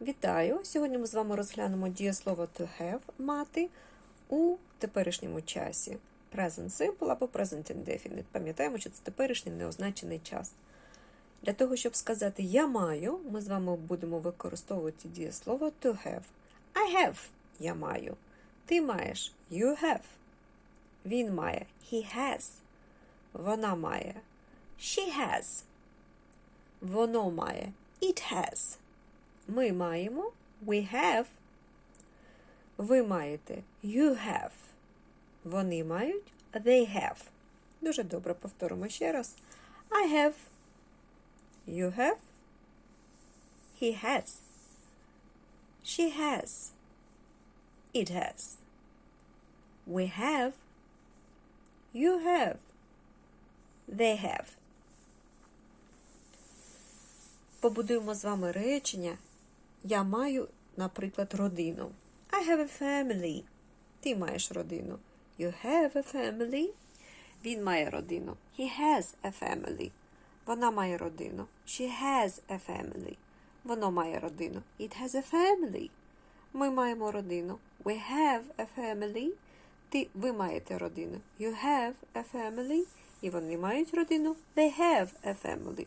Вітаю! Сьогодні ми з вами розглянемо дієслово to have мати у теперішньому часі. Present simple або present indefinite. Пам'ятаємо, що це теперішній неозначений час. Для того, щоб сказати я маю, ми з вами будемо використовувати дієслово to have. I have я маю. Ти маєш you have. Він має he has. Вона має she has. Воно має it has. Ми маємо we have. Ви маєте you have. Вони мають they have. Дуже добре повторимо ще раз. I have. You have. He has. She has. It has. We have. You have. They have. Побудуємо з вами речення. Я маю, наприклад, родину. I have a family. Ти маєш родину. You have a family. Він має родину. He has a family. Вона має родину. She has a family. Воно має родину. It has a family. Ми маємо родину. We have a family. Ти, ви маєте родину. You have a family. І вони мають родину. They have a family.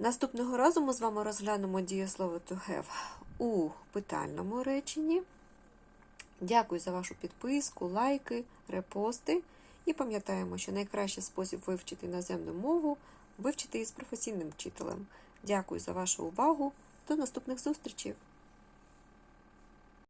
Наступного разу ми з вами розглянемо дієслово to have у питальному реченні. Дякую за вашу підписку, лайки, репости. І пам'ятаємо, що найкращий спосіб вивчити іноземну мову вивчити із професійним вчителем. Дякую за вашу увагу. До наступних зустрічей!